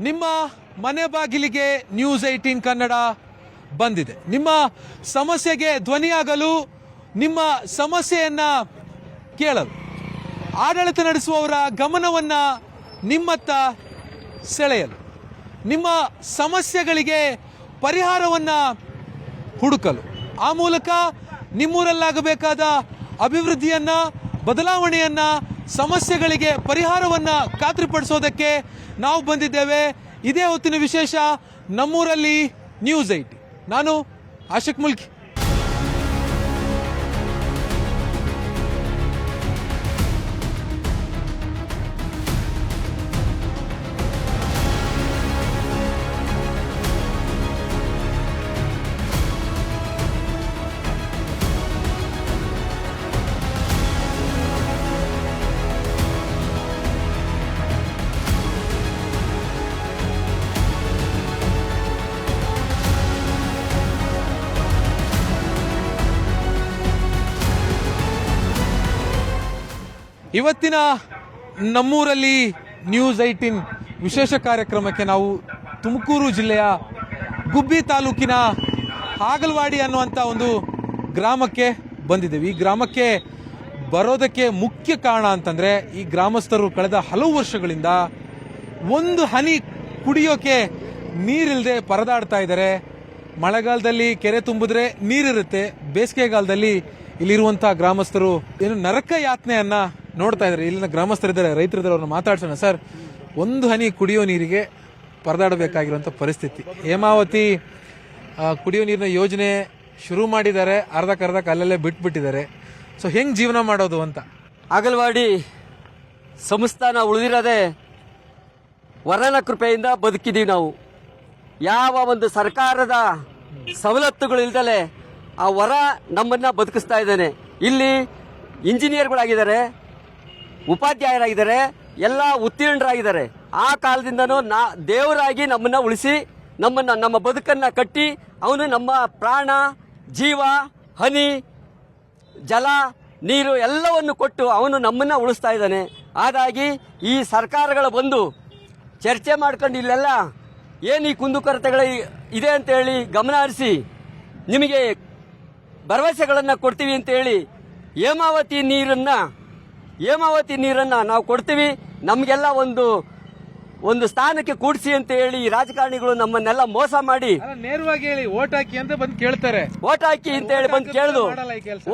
ನಿಮ್ಮ ಮನೆ ಬಾಗಿಲಿಗೆ ನ್ಯೂಸ್ ಏಯ್ಟೀನ್ ಕನ್ನಡ ಬಂದಿದೆ. ನಿಮ್ಮ ಸಮಸ್ಯೆಗೆ ಧ್ವನಿಯಾಗಲು, ನಿಮ್ಮ ಸಮಸ್ಯೆಯನ್ನ ಕೇಳಲು, ಆಡಳಿತ ನಡೆಸುವವರ ಗಮನವನ್ನ ನಿಮ್ಮತ್ತ ಸೆಳೆಯಲು, ನಿಮ್ಮ ಸಮಸ್ಯೆಗಳಿಗೆ ಪರಿಹಾರವನ್ನ ಹುಡುಕಲು, ಆ ಮೂಲಕ ನಿಮ್ಮೂರಲ್ಲಾಗಬೇಕಾದ ಅಭಿವೃದ್ಧಿಯನ್ನ, ಬದಲಾವಣೆಯನ್ನ ಸಮಸ್ಯೆಗಳಿಗೆ ಪರಿಹಾರವನ್ನ ಖಾತ್ರಿಪಡಿಸೋದಕ್ಕೆ ನಾವು ಬಂದಿದ್ದೇವೆ. ಇದೇ ಹೊತ್ತಿನ ವಿಶೇಷ ನಮ್ಮೂರಲ್ಲಿ ನ್ಯೂಸ್ ಐಟಿ ನಾನು ಆಶಿಕ್ ಮುಲ್ಕಿ. ಇವತ್ತಿನ ನಮ್ಮೂರಲ್ಲಿ ನ್ಯೂಸ್ ಐಟಿನ್ ವಿಶೇಷ ಕಾರ್ಯಕ್ರಮಕ್ಕೆ ನಾವು ತುಮಕೂರು ಜಿಲ್ಲೆಯ ಗುಬ್ಬಿ ತಾಲೂಕಿನ ಹಾಗಲವಾಡಿ ಅನ್ನುವಂಥ ಒಂದು ಗ್ರಾಮಕ್ಕೆ ಬಂದಿದ್ದೇವೆ. ಈ ಗ್ರಾಮಕ್ಕೆ ಬರೋದಕ್ಕೆ ಮುಖ್ಯ ಕಾರಣ ಅಂತಂದರೆ ಈ ಗ್ರಾಮಸ್ಥರು ಕಳೆದ ಹಲವು ವರ್ಷಗಳಿಂದ ಒಂದು ಹನಿ ಕುಡಿಯೋಕೆ ನೀರಿಲ್ಲದೆ ಪರದಾಡ್ತಾ ಇದ್ದಾರೆ. ಮಳೆಗಾಲದಲ್ಲಿ ಕೆರೆ ತುಂಬಿದ್ರೆ ನೀರಿರುತ್ತೆ. ಬೇಸಿಗೆಗಾಲದಲ್ಲಿ ಇಲ್ಲಿರುವಂಥ ಗ್ರಾಮಸ್ಥರು ಏನು ನರಕ ಯಾತನೆಯನ್ನ ನೋಡ್ತಾ ಇದ್ದಾರೆ. ಇಲ್ಲಿನ ಗ್ರಾಮಸ್ಥರಿದ್ದಾರೆ, ರೈತರಿದ್ದಾರೆ, ಅವ್ರನ್ನ ಮಾತಾಡ್ಸೋಣ. ಸರ್, ಒಂದು ಹನಿ ಕುಡಿಯೋ ನೀರಿಗೆ ಪರದಾಡಬೇಕಾಗಿರುವಂತ ಪರಿಸ್ಥಿತಿ. ಹೇಮಾವತಿ ಕುಡಿಯೋ ನೀರಿನ ಯೋಜನೆ ಶುರು ಮಾಡಿದ್ದಾರೆ. ಅರ್ಧಕ್ಕರ್ಧಕ್ಕೆ ಅಲ್ಲಲ್ಲೇ ಬಿಟ್ಬಿಟ್ಟಿದ್ದಾರೆ. ಸೊ ಹೆಂಗ್ ಜೀವನ ಮಾಡೋದು ಅಂತ? ಅಗಲವಾಡಿ ಸಂಸ್ಥಾನ ಉಳಿದಿರದೆ ವರನ ಕೃಪೆಯಿಂದ ಬದುಕಿದ್ದೀವಿ ನಾವು. ಯಾವ ಒಂದು ಸರ್ಕಾರದ ಸವಲತ್ತುಗಳು ಇಲ್ದಲೆ ಆ ವರ ನಮ್ಮನ್ನ ಬದುಕಿಸ್ತಾ ಇದ್ದಾನೆ. ಇಲ್ಲಿ ಇಂಜಿನಿಯರ್ಗಳಾಗಿದ್ದಾರೆ ಉಪಾಧ್ಯಾಯರಾಗಿದ್ದಾರೆ, ಎಲ್ಲ ಉತ್ತೀರ್ಣರಾಗಿದ್ದಾರೆ. ಆ ಕಾಲದಿಂದನೂ ನಾ, ದೇವರಾಗಿ ನಮ್ಮನ್ನ ಉಳಿಸಿ, ನಮ್ಮನ್ನ, ನಮ್ಮ ಬದುಕನ್ನ ಕಟ್ಟಿ, ಅವನು ನಮ್ಮ ಪ್ರಾಣ, ಜೀವ, ಹನಿ, ಜಲ, ನೀರು ಎಲ್ಲವನ್ನು ಕೊಟ್ಟು ಅವನು ನಮ್ಮನ್ನ ಉಳಿಸ್ತಾ ಇದ್ದಾನೆ. ಹಾಗಾಗಿ ಈ ಸರ್ಕಾರಗಳು ಬಂದು ಚರ್ಚೆ ಮಾಡ್ಕೊಂಡು ಇಲ್ಲೆಲ್ಲ ಏನು ಈ ಕುಂದುಕೊರತೆಗಳ ಇದೆ ಅಂತೇಳಿ ಗಮನ ಹರಿಸಿ, ನಿಮಗೆ ಭರವಸೆಗಳನ್ನು ಕೊಡ್ತೀವಿ ಅಂತೇಳಿ ಹೇಮಾವತಿ ನೀರನ್ನ ಹೇಮಾವತಿ ನೀರನ್ನ ನಾವು ಕೊಡ್ತೀವಿ. ನಮಗೆಲ್ಲ ಒಂದು ಒಂದು ಸ್ಥಾನಕ್ಕೆ ಕೂಡಿಸಿ ಅಂತ ಹೇಳಿ ಈ ರಾಜಕಾರಣಿಗಳು ನಮ್ಮನ್ನೆಲ್ಲ ಮೋಸ ಮಾಡಿ ನೇರವಾಗಿ ಹೇಳಿ ಓಟ್ ಹಾಕಿ ಅಂತ ಬಂದು ಕೇಳ್ತಾರೆ. ಓಟ್ ಹಾಕಿ ಅಂತ ಹೇಳಿ ಬಂದು ಕೇಳಿದು.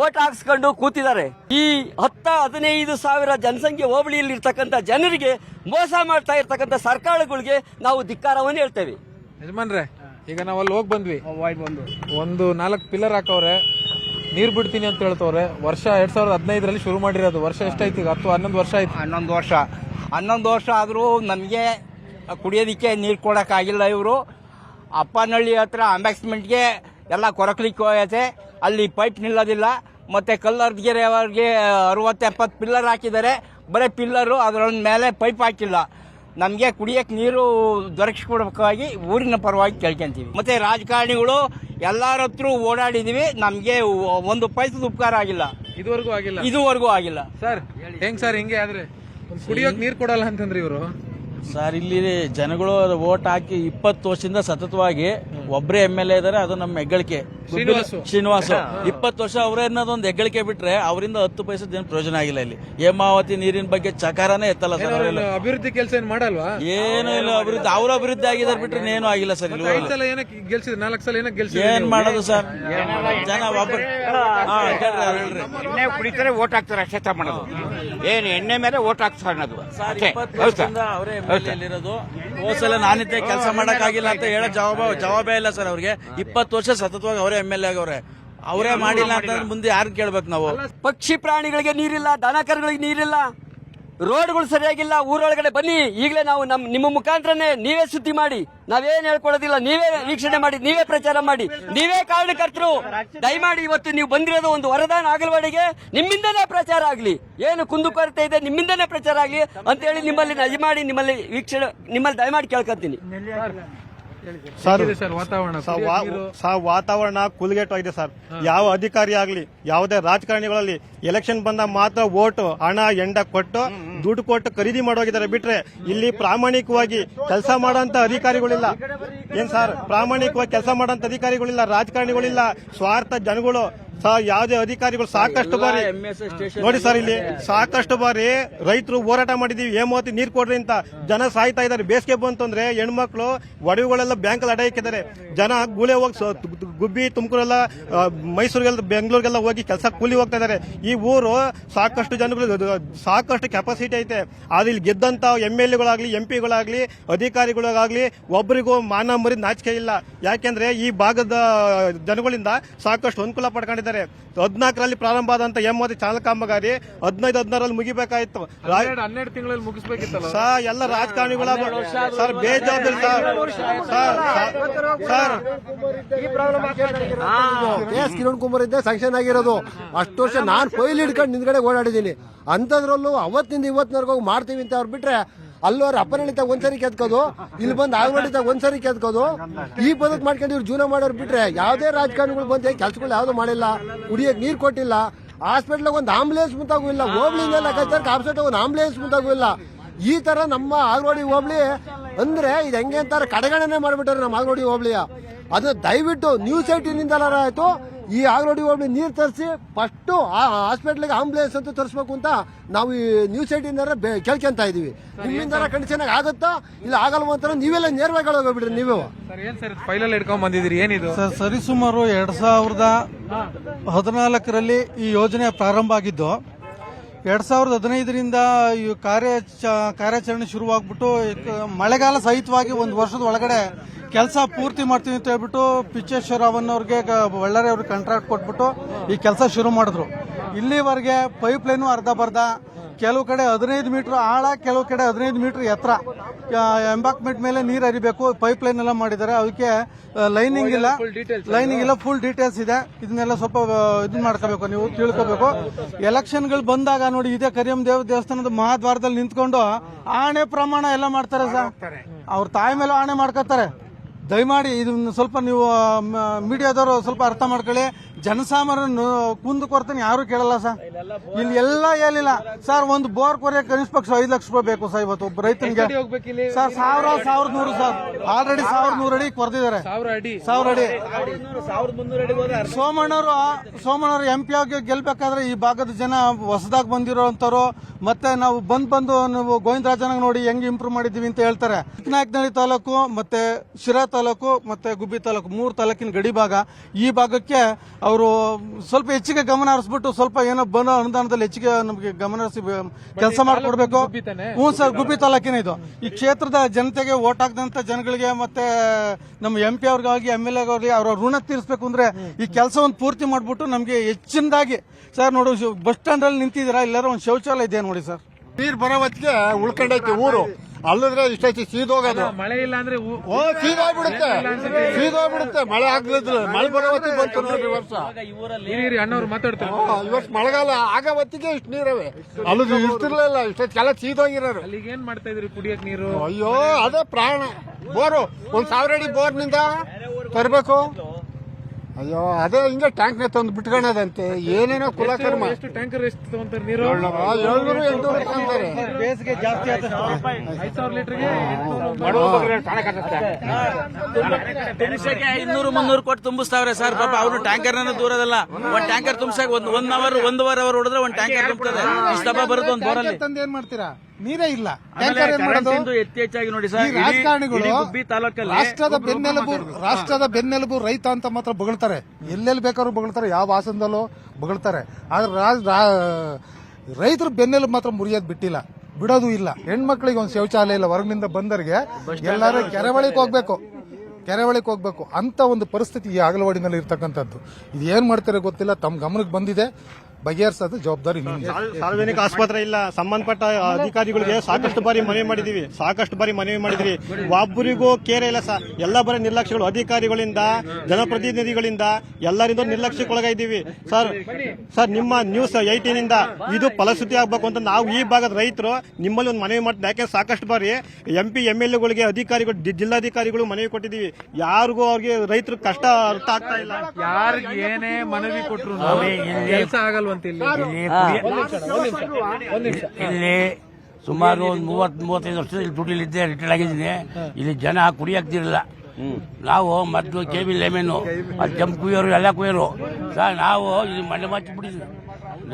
ಓಟ್ ಹಾಕ್ಸ್ಕೊಂಡು ಕೂತಿದ್ದಾರೆ. ಈ ಹತ್ತ ಹದಿನೈದು ಸಾವಿರ ಜನಸಂಖ್ಯೆ ಹೋಬಳಿಯಲ್ಲಿ ಇರ್ತಕ್ಕಂಥ ಜನರಿಗೆ ಮೋಸ ಮಾಡ್ತಾ ಇರ್ತಕ್ಕಂಥ ಸರ್ಕಾರಗಳಿಗೆ ನಾವು ಧಿಕ್ಕಾರವನ್ನು ಹೇಳ್ತೇವೆ. ಯಜಮಾನ್ರೆ ಈಗ ನಾವು ಅಲ್ಲಿ ಹೋಗಿ ಬಂದ್ವಿ. ಬಂದು ಒಂದು ನಾಲ್ಕು ಪಿಲ್ಲರ್ ಹಾಕವ್ರೆ. ನೀರ್ ಬಿಡ್ತೀನಿ ಅಂತ ಹೇಳ್ತವ್ರೆ. ವರ್ಷ ಎರಡ್ ಸಾವಿರದ ಹದಿನೈದರಲ್ಲಿ ಶುರು ಮಾಡಿರೋದು. ವರ್ಷ ಎಷ್ಟಾಯ್ತು ಹತ್ತು, ಹನ್ನೊಂದು ವರ್ಷ ಆಯ್ತು. ಹನ್ನೊಂದು ವರ್ಷ. ಹನ್ನೊಂದು ವರ್ಷ ಆದರೂ ನಮಗೆ ಕುಡಿಯೋದಕ್ಕೆ ನೀರು ಕೊಡೋಕ್ಕಾಗಿಲ್ಲ ಇವರು. ಅಪ್ಪನಹಳ್ಳಿ ಹತ್ರ ಅಂಬ್ಯಾಕ್ಸ್ಮೆಂಟ್ಗೆ ಎಲ್ಲ ಕೊರಕ್ಲಿಕ್ಕೆ ಹೋಗೈತೆ. ಅಲ್ಲಿ ಪೈಪ್ ನಿಲ್ಲೋದಿಲ್ಲ. ಮತ್ತು ಕಲ್ಲರ್ಗೆರೆ ಅವ್ರಿಗೆ ಅರವತ್ತು ಎಪ್ಪತ್ತು ಪಿಲ್ಲರ್ ಹಾಕಿದ್ದಾರೆ. ಬರೀ ಪಿಲ್ಲರು ಅದರ ಮೇಲೆ ಪೈಪ್ ಹಾಕಿಲ್ಲ. ನಮಗೆ ಕುಡಿಯೋಕ್ಕೆ ನೀರು ದೊರಕಿಸ್ಕೊಡ್ಬೇಕಾಗಿ ಊರಿನ ಪರವಾಗಿ ಕೇಳ್ಕೊಂತೀವಿ. ಮತ್ತು ರಾಜಕಾರಣಿಗಳು ಎಲ್ಲರ ಹತ್ರ ಓಡಾಡಿದೀವಿ ನಮಗೆ ಒಂದು ಪೈಸದ ಉಪಕಾರ ಆಗಿಲ್ಲ. ಇದುವರೆಗೂ ಆಗಿಲ್ಲ. ಇದುವರೆಗೂ ಆಗಿಲ್ಲ. ಸರ್ ಹೆಂಗ್ ಸರ್ ಹಿಂಗೆ ಆದ್ರೆ? ಕುಡಿಯೋಕ್ಕೆ ನೀರು ನೀರ್ ಕೊಡಲ್ಲ ಅಂತಂದ್ರೆ ಇವರು. ಸರ್ ಇಲ್ಲಿ ಜನಗಳು ವೋಟ್ ಹಾಕಿ ಇಪ್ಪತ್ತು ವರ್ಷದಿಂದ ಸತತವಾಗಿ ಒಬ್ಬರೇ ಎಂ ಎಲ್ ಎ ಇದಾರೆ ಅದು ನಮ್ಮ ಹೆಗ್ಗಳಿಕೆ. ಶ್ರೀನಿವಾಸ್. ಶ್ರೀನಿವಾಸ. ಇಪ್ಪತ್ತು ವರ್ಷ ಅವರೇ ಅನ್ನೋದೊಂದು ಹೆಗ್ಗಳಿಕೆ ಬಿಟ್ರೆ ಅವರಿಂದ ಹತ್ತು ಪೈಸೆ ಏನು ಪ್ರಯೋಜನ ಆಗಿಲ್ಲ ಇಲ್ಲಿ. ಹೇಮಾವತಿ ನೀರಿನ ಬಗ್ಗೆ ಚಕಾರನೇ ಎತ್ತಲ್ಲ ಸರ್ ಅವರೆಲ್ಲ. ಅಭಿವೃದ್ಧಿ ಕೆಲಸ ಏನ್ ಮಾಡಲ್ವಾ? ಏನು ಇಲ್ಲ ಅಭಿವೃದ್ಧಿ ಅವ್ರ ಅಭಿವೃದ್ಧಿ ಆಗಿದ್ದಾರೆ ಬಿಟ್ರೆ ಏನು ಆಗಿಲ್ಲ ಸರ್ ಇಲ್ಲಿ ನಾಲ್ಕು ಸಲ ಏನಕ್ಕೆ ಗೆಲ್ಸಿದ್ರೆ ಏನ್ ಮಾಡೋದು ಸರ್? ಜನ ಒಬ್ಬರು ಅವ್ರು ಎಣ್ಣೆ ಕುಡಿತಾರೆ ಓಟ್ ಹಾಕ್ತಾರೆ ಅಷ್ಟೇ ಮಾಡೋದು ಏನು ಎಣ್ಣೆ ಮೇಲೆ ಓಟ್ ಹಾಕ್ತಾರೆ ಅನ್ನೋದು. ಸರ್ ಅಷ್ಟೇ. ಎಲ್ಲಿರೋದು ಹೋದ್ಸಲ ನಾನಿದ್ದೆ ಕೆಲಸ ಮಾಡಕ್ಕಾಗಿಲ್ಲ ಅಂತ ಹೇಳೋ ಜವಾಬ ಜವಾಬೇ ಇಲ್ಲ ಸರ್ ಅವ್ರಿಗೆ. ಇಪ್ಪತ್ತು ವರ್ಷ ಸತತವಾಗಿ ಅವರೇ ಎಂ ಎಲ್ ಎ ಆಗವ್ರೆ. ಅವರೇ ಮಾಡಿಲ್ಲ ಅಂತಂದ್ರೆ ಮುಂದೆ ಯಾರು ಕೇಳ್ಬೇಕು ನಾವು? ಪಕ್ಷಿ ಪ್ರಾಣಿಗಳಿಗೆ ನೀರಿಲ್ಲ ದನ ಕರುಗಳಿಗೆ ನೀರಿಲ್ಲ. ರೋಡ್ಗಳು ಸರಿಯಾಗಿಲ್ಲ, ಊರೊಳಗಡೆ ಬನ್ನಿ. ಈಗಲೇ ನಾವು ನಮ್, ನಿಮ್ಮ ಮುಖಾಂತರನೇ ನೀವೇ ಸುದ್ದಿ ಮಾಡಿ, ನಾವೇನ್ ಹೇಳ್ಕೊಳ್ಳೋದಿಲ್ಲ, ನೀವೇ ವೀಕ್ಷಣೆ ಮಾಡಿ, ನೀವೇ ಪ್ರಚಾರ ಮಾಡಿ, ನೀವೇ ಕಾರಣಕರ್ತರು. ದಯಮಾಡಿ ಇವತ್ತು ನೀವು ಬಂದಿರೋದು ಒಂದು ವರದಾನ ಆಗಲವಾಡಿಗೆ, ನಿಮ್ಮಿಂದನೇ ಪ್ರಚಾರ ಆಗ್ಲಿ. ಏನು ಕುಂದುಕೊರತೆ ಇದೆ, ನಿಮ್ಮಿಂದನೇ ಪ್ರಚಾರ ಆಗ್ಲಿ. ಅಂತ ಹೇಳಿ ನಿಮ್ಮಲ್ಲಿ ನಜಿ ಮಾಡಿ ನಿಮ್ಮಲ್ಲಿ ವೀಕ್ಷಣೆ, ನಿಮ್ಮಲ್ಲಿ ದಯಮಾಡಿ ಕೇಳ್ಕೊಂತೀನಿ. ಸರ್ ವಾತಾವರಣ? ಸರ್, ವಾತಾವರಣ ಕುಲ್ಗೆಟ್ಟೋಗಿದೆ ಸರ್. ಯಾವ ಅಧಿಕಾರಿ ಆಗ್ಲಿ ಯಾವುದೇ ರಾಜಕಾರಣಿಗಳಲ್ಲಿ ಎಲೆಕ್ಷನ್ ಬಂದ ಮಾತ್ರ ಓಟು ಹಣ ಎಂಡ ಕೊಟ್ಟು ದುಡ್ಡು ಕೊಟ್ಟು ಖರೀದಿ ಮಾಡೋಗಿದ್ದಾರೆ ಬಿಟ್ರೆ ಇಲ್ಲಿ ಪ್ರಾಮಾಣಿಕವಾಗಿ ಕೆಲಸ ಮಾಡೋಂತ ಅಧಿಕಾರಿಗಳಿಲ್ಲ. ಏನ್ ಸರ್ ಪ್ರಾಮಾಣಿಕವಾಗಿ ಕೆಲಸ ಮಾಡೋಂತ ಅಧಿಕಾರಿಗಳಿಲ್ಲ ರಾಜಕಾರಣಿಗಳಿಲ್ಲ ಸ್ವಾರ್ಥ ಜನಗಳು ಸರ್ ಯಾವುದೇ ಅಧಿಕಾರಿಗಳು ಸಾಕಷ್ಟು ಬಾರಿ ನೋಡಿ ಸರ್ ಇಲ್ಲಿ ಸಾಕಷ್ಟು ಬಾರಿ ರೈತರು ಹೋರಾಟ ಮಾಡಿದೀವಿ ಹೇಮಾವತಿ ನೀರ್ ಕೊಡ್ರಿ ಅಂತ ಜನ ಸಾಯ್ತಾ ಇದ್ದಾರೆ. ಬೇಸಿಗೆ ಬಂತಂದ್ರೆ ಹೆಣ್ಮಕ್ಳು ಒಡವೆಗಳೆಲ್ಲ ಬ್ಯಾಂಕ್ ಅಡ ಇಕ್ಕಿದ್ದಾರೆ. ಜನ ಗೂಳೆ ಹೋಗಿ ಗುಬ್ಬಿ ತುಮಕೂರೆಲ್ಲ ಮೈಸೂರಿಗೆಲ್ಲ ಬೆಂಗಳೂರಿಗೆಲ್ಲ ಹೋಗಿ ಕೆಲಸ ಕೂಲಿ ಹೋಗ್ತಾ ಇದ್ದಾರೆ. ಈ ಊರು ಸಾಕಷ್ಟು ಜನಗಳು ಸಾಕಷ್ಟು ಕೆಪಾಸಿಟಿ ಐತೆ. ಆದ್ರೆ ಇಲ್ಲಿ ಗೆದ್ದಂತ ಎಂ ಎಲ್ ಎಗಳಾಗ್ಲಿ ಎಂ ಪಿಗಳಾಗ್ಲಿ ಅಧಿಕಾರಿಗಳಾಗ್ಲಿ ಒಬ್ಬರಿಗೂ ಮಾನ ಮರಿ ನಾಚಿಕೆ ಇಲ್ಲ. ಯಾಕೆಂದ್ರೆ ಈ ಭಾಗದ ಜನಗಳಿಂದ ಸಾಕಷ್ಟು ಅನುಕೂಲ ಪಡ್ಕೊಂಡಿದ್ದಾರೆ. ಹದಿನಾಲ್ಕರಲ್ಲಿ ಪ್ರಾರಂಭ ಆದಂತ ಹೇಮಾವತಿ ಚಾಲಕ ಕಾಮಗಾರಿ ಹದಿನೈದು ಹದಿನಾರಲ್ಲಿ ಮುಗಿಬೇಕಾಯ್ತು. ಹನ್ನೆರಡು ತಿಂಗಳಲ್ಲಿ ಮುಗಿಸಬೇಕಿತ್ತು ಸರ್ ಎಲ್ಲ ರಾಜಕಾರಣಿಗಳ ಸರ್ ಬೇಜವಾಬ್ದಾರಿ sir. Sir sir K S Kiran Kumar ಇದ್ದೆ ಸ್ಯಾಂಕ್ಷನ್ ಆಗಿರೋದು. ಅಷ್ಟು ವರ್ಷ ನಾನು ಫೈಲ್ ಹಿಡ್ಕೊಂಡು ನಿಂದ್ಗಡೆ ಓಡಾಡಿದ್ದೀನಿ. ಅಂತದ್ರಲ್ಲೂ ಅವತ್ತಿಂದ ಇವತ್ತಿನವರೆಗೂ ಮಾಡ್ತೀವಿ ಅಂತ ಅವ್ರು ಬಿಟ್ರೆ ಅಲ್ಲವ್ರ ಅಪರಿಣಿತಾಗ ಒಂದ್ಸರಿ ಕೆತ್ಕೋದು ಇಲ್ಲಿ ಬಂದು ಆಗಬಡಿತಾಗ ಒಂದ್ಸರಿ ಕೆತ್ಕೋದು ಈ ಬದುಕು ಮಾಡ್ಕೊಂಡು ಇವ್ರು ಜೀವನ ಮಾಡೋರು ಬಿಟ್ರೆ ಯಾವುದೇ ರಾಜಕಾರಣಿಗಳು ಬಂದು ಕೆಲ್ಸಗಳು ಯಾವ್ದು ಮಾಡಿಲ್ಲ, ಕುಡಿಯಕ್ ನೀರು ಕೊಟ್ಟಿಲ್ಲ, ಹಾಸ್ಪಿಟ್ಲಾಗ ಒಂದು ಆಂಬುಲೆನ್ಸ್ ಮುಂತಾಗೂ ಇಲ್ಲ ಹೋಗ್ಲಿಂದ ಲೆಕ್ಕಾಚಾರಕ್ಕೆ ಹಾಸ್ಪಿಟಲ್ ಒಂದು ಆಂಬುಲೆನ್ಸ್ ಮುಂತಾಗೂ ಇಲ್ಲ. ಈ ತರ ನಮ್ಮ ಆಗರೋಡಿ ಹೋಬಳಿ ಅಂದ್ರೆ ಇದು ಹೆಂಗೆ ಅಂತಾರೆ ಕಡೆಗಣನೆ ಮಾಡ್ಬಿಟ್ಟಾರೆ ನಮ್ಮ ಆಗರೋಡಿ ಹೋಬಳಿಯ. ಅದು ದಯವಿಟ್ಟು ನ್ಯೂಸ್ ಏಟಿನಿಂದಲಾರ ಆಯ್ತು. ಈ ಆಗರೋಡಿ ಹೋಬ್ಳಿ ನೀರು ತರಿಸಿ ಫಸ್ಟ್ ಹಾಸ್ಪಿಟ್ಲಿಗೆ ಆಂಬುಲೆನ್ಸ್ ಅಂತ ತರಿಸ್ಬೇಕು ಅಂತ ನಾವು ಈ ನ್ಯೂಸ್ ಏಟಿಂದ ಕೇಳ್ಕೊಂತ ಇದೀವಿ. ನಿಮ್ಮಿಂದ ಕಂಡೀಷನ್ ಆಗುತ್ತಾ ಇಲ್ಲ ಆಗಲ್ವ ಮಾತ್ರ ನೀವೆಲ್ಲ ನೇರವಾಗಿ ಹೋಗ್ಬಿಡ್ರಿ ನೀವೇ. ಸರ್ ಏನ್ ಸರ್ ಫೈಲಲ್ಲಿ ಹಿಡ್ಕೊಂಡ್ ಬಂದಿದ್ದೀರಿ? ಏನಿದು? ಸರ್ ಸರಿಸುಮಾರು ಎರಡ್ ಸಾವಿರದ ಹದಿನಾಲ್ಕರಲ್ಲಿ ಈ ಯೋಜನೆ ಪ್ರಾರಂಭ ಆಗಿದ್ದು ಎರಡ್ ಸಾವಿರದ ಹದಿನೈದರಿಂದ ಈ ಕಾರ್ಯ ಚ- ಕಾರ್ಯಾಚರಣೆ ಶುರುವಾಗ್ಬಿಟ್ಟು ಮಳೆಗಾಲ ಸಹಿತವಾಗಿ ಒಂದು ವರ್ಷದ ಒಳಗಡೆ ಕೆಲಸ ಪೂರ್ತಿ ಮಾಡ್ತೀನಿ ಅಂತ ಹೇಳ್ಬಿಟ್ಟು ಪಿಚ್ಚೇಶ್ವರ ಅವನವ್ರಿಗೆ ಬಳ್ಳಾರಿ ಅವ್ರಿಗೆ ಕಾಂಟ್ರಾಕ್ಟ್ ಕೊಟ್ಬಿಟ್ಟು ಈ ಕೆಲಸ ಶುರು ಮಾಡಿದ್ರು. ಇಲ್ಲಿವರೆಗೆ ಪೈಪ್ ಲೈನು ಅರ್ಧ ಬರ್ಧ ಕೆಲವು ಕಡೆ ಹದಿನೈದು ಮೀಟರ್ ಆಳ ಕೆಲವು ಕಡೆ ಹದಿನೈದು ಮೀಟರ್ ಎತ್ತರ. ಎಂಬಾಕ್ಮೆಂಟ್ ಮೇಲೆ ನೀರು ಹರಿಬೇಕು ಪೈಪ್ ಲೈನ್ ಎಲ್ಲ ಮಾಡಿದ್ದಾರೆ. ಅದಕ್ಕೆ ಲೈನಿಂಗ್ ಇಲ್ಲ ಲೈನಿಂಗ್ ಇಲ್ಲ. ಫುಲ್ ಡೀಟೇಲ್ಸ್ ಇದೆ. ಇದನ್ನೆಲ್ಲ ಸ್ವಲ್ಪ ಇದನ್ನ ಮಾಡ್ಕೋಬೇಕು ನೀವು ತಿಳ್ಕೋಬೇಕು. ಎಲೆಕ್ಷನ್ಗಳು ಬಂದಾಗ ನೋಡಿ ಇದೇ ಕರಿಯಂ ದೇವ ದೇವಸ್ಥಾನದ ಮಹಾದ್ವಾರದಲ್ಲಿ ನಿಂತ್ಕೊಂಡು ಆಣೆ ಪ್ರಮಾಣ ಎಲ್ಲ ಮಾಡ್ತಾರೆ ಸರ್. ಅವ್ರ ತಾಯಿ ಮೇಲೆ ಆಣೆ ಮಾಡ್ಕೋತಾರೆ. ದಯಮಾಡಿ ಇದನ್ನು ಸ್ವಲ್ಪ ನೀವು ಮೀಡಿಯಾದವರು ಸ್ವಲ್ಪ ಅರ್ಥ ಮಾಡ್ಕೊಳ್ಳಿ. ಜನಸಾಮಾನ್ಯ ಕುಂದು ಕೊರ್ತೇನೆ ಯಾರು ಕೇಳಲ್ಲ ಸರ್. ಇಲ್ಲಿ ಎಲ್ಲ ಹೇಳಿಲ್ಲ ಸರ್ ಒಂದು ಬೋರ್ ಕೊರಿಯಕ್ಕೆ ಕನಿಷ್ಠ ಪಕ್ಷ ಐದು ಲಕ್ಷ ರೂಪಾಯಿ ಬೇಕು ಸರ್ ಇವತ್ತು ಒಬ್ಬ ರೈತನಿಗೆ. ಸರ್ ಸಾವಿರ ಸಾವಿರದ ನೂರು ಸರ್. ಆಲ್ರೆಡಿ ಸಾವಿರದ ನೂರು ಅಡಿ ಕೊರೆದಿದ್ದಾರೆ. ಸಾವಿರ ಅಡಿ. ಸಾವಿರ ಅಡಿ. ಸೋಮಣ್ಣವರು ಸೋಮಣ್ಣವರು ಎಂ ಪಿ ಆಗಿ ಗೆಲ್ಬೇಕಾದ್ರೆ ಈ ಭಾಗದ ಜನ ಹೊಸದಾಗಿ ಬಂದಿರೋಂಥವ್ರು ಮತ್ತೆ ನಾವು ಬಂದ್ ಬಂದು ನೀವು ಗೋವಿಂದರಾಜನಾಗ ನೋಡಿ ಹೆಂಗ್ ಇಂಪ್ರೂವ್ ಮಾಡಿದೀವಿ ಅಂತ ಹೇಳ್ತಾರೆ. ಚಿಕ್ಕನಾಯಕನಹಳ್ಳಿ ತಾಲೂಕು ಮತ್ತೆ ಶಿರಾ ತಾಲೂಕು ಮತ್ತೆ ಗುಬ್ಬಿ ತಾಲೂಕು ಮೂರು ತಾಲೂಕಿನ ಗಡಿ ಭಾಗ. ಈ ಭಾಗಕ್ಕೆ ಅವರು ಸ್ವಲ್ಪ ಹೆಚ್ಚಿಗೆ ಗಮನ ಹರಿಸ್ಬಿಟ್ಟು ಸ್ವಲ್ಪ ಏನೋ ಬಂದ ಅನುದಾನದಲ್ಲಿ ಹೆಚ್ಚಿಗೆ ನಮಗೆ ಗಮನ ಹರಿಸಿ ಕೆಲಸ ಮಾಡಿಕೊಡ್ಬೇಕು. ಹ್ಞೂ ಸರ್ ಗುಬ್ಬಿ ತಾಲೂಕಿನ ಇದು. ಈ ಕ್ಷೇತ್ರದ ಜನತೆಗೆ ಓಟ್ ಹಾಕಿದಂತ ಜನಗಳಿಗೆ ಮತ್ತೆ ನಮ್ಮ ಎಂ ಪಿ ಅವ್ರಿಗಾಗಿ ಎಂ ಎಲ್ ಎಗಾಗಿ ಅವರ ಋಣ ತೀರಿಸಬೇಕು ಅಂದ್ರೆ ಈ ಕೆಲಸವನ್ನು ಪೂರ್ತಿ ಮಾಡ್ಬಿಟ್ಟು ನಮಗೆ ಹೆಚ್ಚಿನದಾಗಿ. ಸರ್ ನೋಡು ಬಸ್ ಸ್ಟ್ಯಾಂಡ್ ಅಲ್ಲಿ ನಿಂತಿದ್ದೀರಾ? ಎಲ್ಲರೂ ಒಂದು ಶೌಚಾಲಯ ಇದೆ ನೋಡಿ ಸರ್. ನೀರು ಬರೋ ಹೊತ್ತಿಗೆ ಉಳ್ಕೊಂಡೈತಿ ಊರು. ಅಲ್ಲಿದ್ರೆ ಇಷ್ಟೈತಿ ಸೀದೋಗೋದು. ಮಳೆ ಇಲ್ಲ ಅಂದ್ರೆ ಓ ಸೀದೋಗ್ಬಿಡುತ್ತೆ. ಸೀದೋಗ್ಬಿಡುತ್ತೆ. ಮಳೆ ಆಗ್ಲಿದ್ರೆ ಮಳೆ ಬರೋ ಹೊತ್ತಿಗೆ ಬಂತು ನೋಡ್ರಿ ಈ ವರ್ಷ. ಅಣ್ಣವ್ರು ಮಾತಾಡ್ತಾರೆ. ಇವತ್ತು ಈ ವರ್ಷ ಮಳೆಗಾಲ ಆಗ ಹೊತ್ತಿಗೆ ಇಷ್ಟು ನೀರವೆ. ಅಲ್ಲದು ಇರ್ತಿರ್ಲಿಲ್ಲ ಇಷ್ಟೊತ್ತಿಗೆಲ್ಲ ಸೀದೋಗಿರೋರು ಅಲ್ಲಿಗೆ ಏನ್ ಮಾಡ್ತಾ ಇದ್ರಿ ಕುಡಿಯಕ್ ನೀರು? ಅಯ್ಯೋ ಅದೇ ಪ್ರಾಣ. ಬೋರು ಒಂದ್ ಸಾವಿರ ಅಡಿ ಬೋರ್ನಿಂದ ತರಬೇಕು. ಅಯ್ಯೋ ಅದೇ ಹಿಂಗೆ ನೇ ತಂದು ಬಿಟ್ಕೊಳ್ಳೋದಂತೆ. ಏನೇನೋ ಕುಲಕರ್ಮ. ಎಷ್ಟು ಟ್ಯಾಂಕರ್ ಎಷ್ಟು ತಗೊಂತಾರೆ ನೀರು? ಏಳ್ನೂರು ಎಂಟುನೂರು ತಗೊಂತಾರೆ. ಬೇಸಿಗೆ ಜಾಸ್ತಿ ಐದ್ ಸಾವಿರ ಲೀಟರ್ಗೆ ತುಂಬಿಸಕ್ಕೆ ಐನೂರು ಮುನ್ನೂರು ಕೊಟ್ಟು ತುಂಬಿಸ್ತಾವ್ರೆ ಸರ್. ಪಾಪ ಅವ್ರು ಟ್ಯಾಂಕರ್ ದೂರದಲ್ಲ. ಒಂದ್ ಟ್ಯಾಂಕರ್ ತುಂಬಿಸಾಕ ಒಂದ್ ಒಂದ್ ಅವರ್ ಒಂದ್ ಅವರ್ ಹೊಡೆದ್ರೆ ಒಂದ್ ಟ್ಯಾಂಕರ್ ತುಂಬುತ್ತದೆ ಇಷ್ಟಪ್ಪ ಬರುತ್ತೆ ಒಂದ್ ಬೋರಲ್ಲಿ. ತಂದು ಏನ್ ಮಾಡ್ತೀರಾ? ನೀರೇ ಇಲ್ಲ. ಟ್ಯಾಂಕರ್ ಏನ್ ಮಾಡೋದು? ಕರೆಂಟಿಂದು ಹೆಚ್ಚಾಗಿ ನೋಡಿ ಸರ್. ರಾಜಕಾರಣಿಗಳು ರಾಷ್ಟ್ರದ ಬೆನ್ನೆಲುಬು ರಾಷ್ಟ್ರದ ಬೆನ್ನೆಲುಬು ರೈತ ಅಂತ ಮಾತ್ರ ಬಗಳ್ತಾರೆ ಎಲ್ಲೆಲ್ಲಿ ಬೇಕಾದ್ರೂ ಬಗಳ್ತಾರೆ ಯಾವ ಹಾಸನದಲ್ಲೂ ಬಗಳ್ತಾರೆ ಆದ್ರೆ ರೈತರು ಬೆನ್ನೆಲುಬು ಮಾತ್ರ ಮುರಿಯೋದು ಬಿಟ್ಟಿಲ್ಲ. ಬಿಡೋದು ಇಲ್ಲ. ಹೆಣ್ಮಕ್ಳಿಗೆ ಒಂದು ಶೌಚಾಲಯ ಇಲ್ಲ ಹೊರಗಿನಿಂದ ಬಂದರಿಗೆ ಎಲ್ಲರೂ ಕೆರೆವಳಿಗೆ ಹೋಗ್ಬೇಕು. ಕೆರೆವಳಿಗೆ ಹೋಗ್ಬೇಕು. ಅಂತ ಒಂದು ಪರಿಸ್ಥಿತಿ ಈ ಆಗಲವಾಡಿನಲ್ಲಿ ಇರ್ತಕ್ಕಂಥದ್ದು. ಇದು ಏನ್ ಮಾಡ್ತಾರೆ ಗೊತ್ತಿಲ್ಲ. ತಮ್ಮ ಗಮನಕ್ಕೆ ಬಂದಿದೆ. ಬಗೆಹರಿಸೋದು ಜವಾಬ್ದಾರಿ ಸಾರ್ವಜನಿಕ ಆಸ್ಪತ್ರೆ ಇಲ್ಲ ಸಂಬಂಧಪಟ್ಟ ಅಧಿಕಾರಿಗಳಿಗೆ ಸಾಕಷ್ಟು ಬಾರಿ ಮನವಿ ಮಾಡಿದೀವಿ. ಸಾಕಷ್ಟು ಬಾರಿ ಮನವಿ ಮಾಡಿದ್ವಿ. ಒಬ್ಬರಿಗೂ ಕೇರೆ ಇಲ್ಲ ಸರ್ ಎಲ್ಲ ಬರೀ ನಿರ್ಲಕ್ಷ್ಯಗಳು. ಅಧಿಕಾರಿಗಳಿಂದ ಜನಪ್ರತಿನಿಧಿಗಳಿಂದ ಎಲ್ಲರಿಂದ ನಿರ್ಲಕ್ಷ್ಯಕ್ಕೊಳಗಾಗಿದ್ದೀವಿ. ಸರ್ ಸರ್ ನಿಮ್ಮ ನ್ಯೂಸ್ ಏಯ್ಟೀನ್ ಇಂದ ಇದು ಫಲಶ್ರುತಿ ಆಗ್ಬೇಕು ಅಂತ ನಾವು ಈ ಭಾಗದ ರೈತರು ನಿಮ್ಮಲ್ಲಿ ಒಂದು ಮನವಿ ಮಾಡ್ತೀವಿ ಯಾಕೆ ಸಾಕಷ್ಟು ಬಾರಿ ಎಂ ಪಿ ಎಂ ಎಲ್ ಎಗಳಿಗೆ ಅಧಿಕಾರಿಗಳು ಜಿಲ್ಲಾಧಿಕಾರಿಗಳು ಮನವಿ ಕೊಟ್ಟಿದ್ದೀವಿ. ಯಾರಿಗೂ ಅವ್ರಿಗೆ ರೈತರು ಕಷ್ಟ ಅರ್ಥ ಆಗ್ತಾ ಇಲ್ಲ. ಯಾರಿಗೆ ಏನೇ ಮನವಿ ಕೊಟ್ಟರು ಕೆಲಸ ಆಗಲ್ವಂತ ಇಲ್ಲಿ ಇಲ್ಲಿ ಸುಮಾರು ಒಂದು ಮೂವತ್ ಮೂವತ್ತೈದು ವರ್ಷದ ಇಲ್ಲಿ ದುಡ್ಡಿಲಿದ್ದೆ ರಿಟೈರ್ಡ್ ಆಗಿದ್ದೀನಿ. ಇಲ್ಲಿ ಜನ ಕುಡಿಯಾಕ್ತಿರಲಿಲ್ಲ ನಾವು ಮತ್ತು ಕೆ ಬಿ ಲೆಮೆನು ಅದು ಜಂಪ್ ಕುಯ್ಯೋರು ಎಲ್ಲ ಕುಯ್ಯೋರು. ಸರ್ ನಾವು ಇಲ್ಲಿ ಮಣ್ಣು ಮಚ್ಚಿ ಬಿಟ್ಟಿದ್ವಿ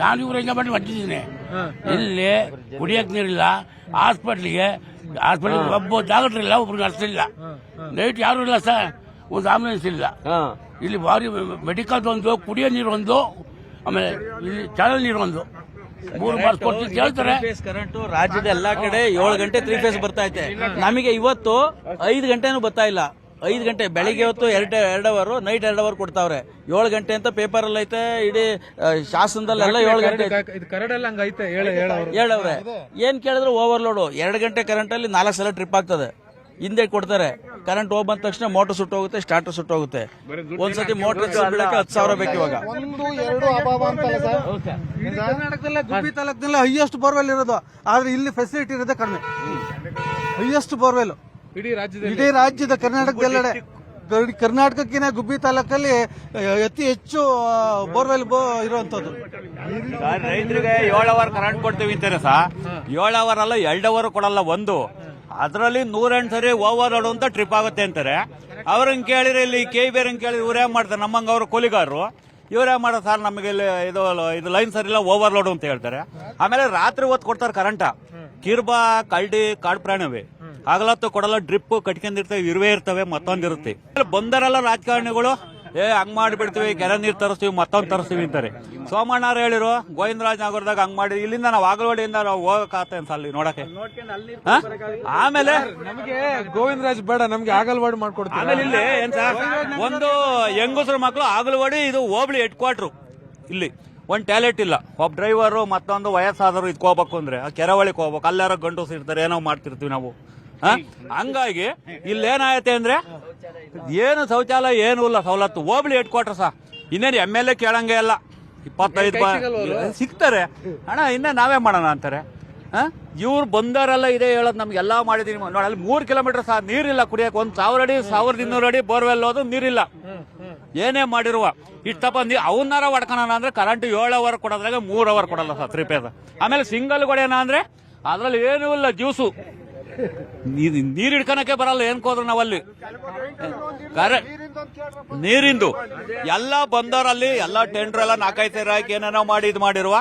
ನಾನು ಇವ್ರು ಹೆಂಗೆ ಮಾಡಿ ಮಚ್ಚಿದ್ದೀನಿ ಇಲ್ಲಿ ಕುಡಿಯಕ್ ನೀರಿಲ್ಲ ಹಾಸ್ಪಿಟ್ಲಿಗೆ ಹಾಸ್ಪಿಟ್ಲಿಗೆ ಒಬ್ಬ ಡಾಕ್ಟರ್ ಇಲ್ಲ ಒಬ್ರು ನರ್ಸ್ ಇಲ್ಲ ನೈಟ್ ಯಾರು ಇಲ್ಲ ಸರ್. ಒಂದು ಆಂಬುಲೆನ್ಸ್ ಇಲ್ಲ. ಇಲ್ಲಿ ಭಾರಿ ಮೆಡಿಕಲ್ ಒಂದು ಕುಡಿಯೋ ನೀರು ಒಂದು ಆಮೇಲೆ ಇಲ್ಲಿ ಚಾನಲ್ ನೀರು ಒಂದು ಮೂರು ಮಾರ್ಕ್ಸ್ ಕೊಡ್ತೀನಿ ಕೇಳ್ತಾರೆ. ಫೇಸ್ ಕರೆಂಟ್ ರಾಜ್ಯದ ಎಲ್ಲಾ ಕಡೆ ಏಳು ಗಂಟೆ ತ್ರೀ ಫೇಸ್ ಬರ್ತಾ ಐತೆ. ನಮಗೆ ಇವತ್ತು ಐದು ಗಂಟೆನೂ ಬರ್ತಾ ಇಲ್ಲ. ಐದು ಗಂಟೆ ಬೆಳಿಗ್ಗೆ ಹೊತ್ತು ಎರಡು ಎರಡು ಅವರು ನೈಟ್ ಎರಡು ಅವರ್ ಕೊಡ್ತಾವ್ರೆ. ಏಳು ಗಂಟೆ ಅಂತ ಪೇಪರ್ ಅಲ್ಲಿ ಐತೆ ಇಡೀ ಶಾಸನದಲ್ಲೆಲ್ಲ ಏಳು ಗಂಟೆ ಏಳು ಇದು ಕರಡಲ್ಲ ಹಂಗೈತೆ ಹೇಳ ಹೇಳವ್ರು ಹೇಳವ್ರೆ ಏನ್ ಕೇಳಿದ್ರು ಓವರ್ಲೋಡು ಎರಡು ಗಂಟೆ ಕರೆಂಟ್ ಅಲ್ಲಿ ನಾಲ್ಕು ಸಲ ಟ್ರಿಪ್ ಆಗ್ತದೆ. ಹಿಂದೆ ಕೊಡ್ತಾರೆ. ಕರೆಂಟ್ ಹೋಗ್ ಬಂದ ತಕ್ಷಣ ಮೋಟರ್ ಸುಟ್ಟೋಗುತ್ತೆ ಸ್ಟಾರ್ಟರ್ ಸುಟ್ಟೋಗುತ್ತೆ ಒಂದ್ಸತಿ ಮೋಟರ್ ಬಿಡಕ್ಕೆ ಹತ್ತು ಸಾವಿರ ಬೇಕು ಇವಾಗ. ಒಂದು ಎರಡು ಅಭಾವ ಅಂತಲ್ಲ ಸರ್? ಇಡೀ ಕರ್ನಾಟಕದಲ್ಲೇ ಗುಬ್ಬಿ ತಾಲೂಕಿನಲ್ಲಿ ಹೈಯೆಸ್ಟ್ ಬೋರ್ವೆಲ್ ಇರೋದು. ಆದ್ರೆ ಇಲ್ಲಿ ಫೆಸಿಲಿಟಿ ಇರೋದೇ ಕಡಿಮೆ. ಹೈಯೆಸ್ಟ್ ಬೋರ್ವೆಲ್ ಇಡೀ ರಾಜ್ಯದ ಇಡೀ ರಾಜ್ಯದ ಕರ್ನಾಟಕದೆಲ್ಲೆಡೆ. ಕರ್ನಾಟಕಕ್ಕಿನ ಕರ್ನಾಟಕಕ್ಕಿಂತ ಗುಬ್ಬಿ ತಾಲೂಕಲ್ಲಿ ಅತಿ ಹೆಚ್ಚು ಬೋರ್ವೆಲ್ ಇರುವಂತದ್ದು. ರೈತರಿಗೆ ಏಳು ಅವರ್ ಕರೆಂಟ್ ಕೊಡ್ತೀವಿ ಅಂತಾರೆ ಸಾ ಏಳು ಅವರ್ ಅಲ್ಲ ಎರಡು ಅವರ್ ಕೊಡಲ್ಲ ಒಂದು. ಅದರಲ್ಲಿ ನೂರೆಂಟು ಸರಿ ಓವರ್ ಆಡುವಂತ ಅಂತ ಟ್ರಿಪ್ ಆಗುತ್ತೆ ಅಂತಾರೆ. ಅವ್ರಂಗ್ ಕೇಳಿದ್ರೆ ಇಲ್ಲಿ ಕೆ ಬಿ ಬೇರೆ ಕೇಳಿದ್ರೆ ಇವ್ರೇ ಮಾಡ್ತಾರೆ? ನಮ್ಮಂಗ ಅವರು ಕೂಲಿಗಾರರು. ಇವ್ರೇ ಮಾಡೋ ಸರ್ ನಮಗೆ ಇಲ್ಲಿ ಇದು ಇದು ಲೈನ್ ಸರಿ ಇಲ್ಲ ಓವರ್ ಲೋಡ್ ಅಂತ ಹೇಳ್ತಾರೆ. ಆಮೇಲೆ ರಾತ್ರಿ ಹೊತ್ತು ಕೊಡ್ತಾರೆ ಕರೆಂಟ ಕಿರ್ಬಾ ಕಳ್ಡಿ ಕಾಡು ಪ್ರಾಣಿವೆ. ಆಗಲತ್ತು ಕೊಡಲ್ಲ ಡ್ರಿಪ್ ಕಟ್ಕೊಂಡಿರ್ತವೆ, ಇರುವೆ ಇರ್ತವೆ, ಮತ್ತೊಂದಿರುತ್ತೆ. ಬಂದರಲ್ಲ ರಾಜಕಾರಣಿಗಳು ಏ ಹಂಗ್ ಮಾಡಿಬಿಡ್ತೀವಿ ಕೆರೆ ನೀರು ತರಿಸ್ತೀವಿ ಮತ್ತೊಂದು ತರಿಸ್ತೀವಿ ಅಂತಾರೆ. ಸೋಮಣ್ಣವ್ರು ಹೇಳಿರು ಗೋವಿಂದರಾಜ್ ನಗರದಾಗ ಹಂಗ್ ಮಾಡಿ ಇಲ್ಲಿಂದ ನಾವು ಆಗಲವಾಡಿಯಿಂದ ನಾವು ಹೋಗಕ್ಕೆ ಅಂತ ಅಲ್ಲಿ ನೋಡಕ್ಕೆ? ಆಮೇಲೆ? ನಮಗೆ ಗೋವಿಂದರಾಜ್ ಬೇಡ ನಮ್ಗೆ ಆಗಲವಾಡಿ ಮಾಡ್ಕೊಡ್ತೀವಿ ಆಮೇಲೆ ಇಲ್ಲಿ ಏನ್ ಸರ್ ಒಂದು ಹೆಂಗಸರ ಮಕ್ಕಳು ಆಗಲವಾಡಿ ಇದು ಹೋಬಳಿ ಹೆಡ್ ಕ್ವಾರ್ಟರ್ ಇಲ್ಲಿ. ಒಂದ್ ಟ್ಯಾಲೆಂಟ್ ಇಲ್ಲ. ಒಬ್ಬ ಡ್ರೈವರು ಮತ್ತೊಂದು ವಯಸ್ಸಾದವರು ಇದ್ಕೋಬೇಕು ಅಂದ್ರೆ ಆ ಕೆರೆವಳಿಗೆ ಹೋಗ್ಬೇಕು. ಅಲ್ಲಾರ ಗಂಟು ಇರ್ತಾರೆ ಏನೋ ಮಾಡ್ತಿರ್ತೀವಿ ನಾವು? ಹಂಗಾಗಿ ಇಲ್ಲೇನಾಯತೆ ಅಂದ್ರೆ ಏನು ಶೌಚಾಲಯ ಏನು ಇಲ್ಲ ಸವಲತ್ತು. ಹೋಬಳಿ ಹೆಡ್ ಕ್ವಾರ್ಟರ್ ಸಹ ಇನ್ನೇನು ಎಂ ಎಲ್ ಎ ಕೇಳಂಗೆ ಇಲ್ಲ. ಇಪ್ಪತ್ತೈದು ಸಿಗ್ತಾರೆ. ಅಣ್ಣ ಇನ್ನೇ ನಾವೇ ಮಾಡೋಣ ಅಂತಾರೆ. ಇವ್ರು ಬಂದವರೆಲ್ಲ ಇದೆ ಹೇಳೋದು ನಮ್ಗೆ ಎಲ್ಲ ಮಾಡಿದೀನಿ. ನೋಡಿ ಅಲ್ಲಿ ಮೂರು ಕಿಲೋಮೀಟರ್ ಸಹ ನೀರಿಲ್ಲ ಕುಡಿಯಕ್ಕೆ. ಒಂದ್ ಸಾವಿರ ಅಡಿ ಸಾವಿರದ ಇನ್ನೂರು ಅಡಿ ಬೋರ್ವೆಲ್ ಹೋದ್ರು ನೀರಿಲ್ಲ. ಏನೇ ಮಾಡಿರುವ. ಇಷ್ಟಪ್ಪ ನೀ ಅವನ್ನಾರ ಹೊಡ್ಕೊಳ ಅಂದ್ರೆ ಕರೆಂಟ್ ಏಳು ಅವರ್ ಕೊಡೋದ್ರಾಗ ಮೂರು ಅವರ್ ಕೊಡಲ್ಲ ಸರ್ ತ್ರಿಪೇದ ಆಮೇಲೆ ಸಿಂಗಲ್ ಕೊಡೋಣ ಅಂದ್ರೆ ಅದ್ರಲ್ಲಿ ಏನೂ ಇಲ್ಲ ಜ್ಯೂಸು ನೀರ್ ಹಿಡ್ಕೊಳಕ್ಕೆ ಬರಲ್ಲ, ಏನ್ ಹೋದ್ರು ನಾವಲ್ಲಿ. ನೀರಿಂದು. ಎಲ್ಲ ಬಂದವರಲ್ಲಿ ಎಲ್ಲ ಟೆಂಡರ್ ಎಲ್ಲ ನಾಲ್ಕೈದು ಸೇರಿ ಹಾಕಿ ಏನೇನೋ ಮಾಡಿ ಇದು ಮಾಡಿರುವ,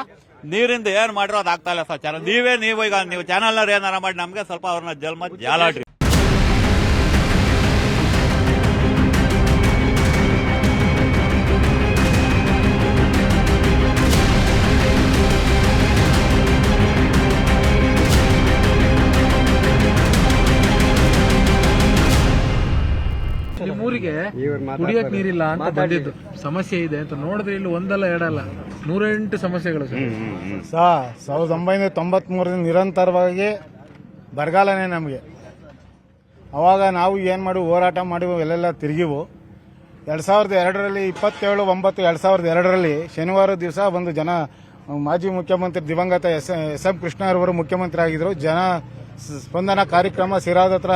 ನೀರಿಂದ ಏನ್ ಮಾಡಿರೋ ಅದಾಗ್ತಾ ಇಲ್ಲ ಸರ್. ಚಾನಲ್ ನೀವೇ ನೀವು ಈಗ ನೀವು ಚಾನಲ್ನವ್ರು ಏನಾರ ಮಾಡಿ, ನಮ್ಗೆ ಸ್ವಲ್ಪ ಅವ್ರನ್ನ ಜಲ್ಮ ಜಾಲಾಡ್ರಿ. ಕುಡಿಯಕ್ ನೀರಿಲ್ಲ ಅಂತ ಬಂದಿದ್ದು. ಸಮಸ್ಯೆ ಇದೆ ಅಂತ ನೋಡಿದ್ರೆ ಇಲ್ಲಿ ಒಂದಲ್ಲ ಎರಡಲ್ಲ. ನೂರೆಂಟು ಸಮಸ್ಯೆಗಳು ಸರ್. ಸಾ ಸಾವಿರದ ಒಂಬೈನೂರ ತೊಂಬತ್ಮೂರರಿಂದ ನಿರಂತರವಾಗಿ ಬರಗಾಲನೇ ನಮಗೆ. ಅವಾಗ ನಾವು ಏನು ಮಾಡಿ ಹೋರಾಟ ಮಾಡಿ ಎಲ್ಲೆಲ್ಲ ತಿರುಗಿವು. ಎರಡು ಸಾವಿರದ ಎರಡರಲ್ಲಿ ಇಪ್ಪತ್ತೇಳು ಒಂಬತ್ತು ಎರಡು ಸಾವಿರದ ಎರಡರಲ್ಲಿ ಶನಿವಾರ ದಿವಸ ಒಂದು ಜನ ಮಾಜಿ ಮುಖ್ಯಮಂತ್ರಿ ದಿವಂಗತ ಎಸ್ ಎಸ್ ಎಂ ಕೃಷ್ಣರವರು ಮುಖ್ಯಮಂತ್ರಿ ಆಗಿದ್ದರು ಜನ ಸ್ಪಂದನಾ ಸ್ಪಂದನ ಕಾರ್ಯಕ್ರಮ ಸಿರಾದ ಹತ್ರ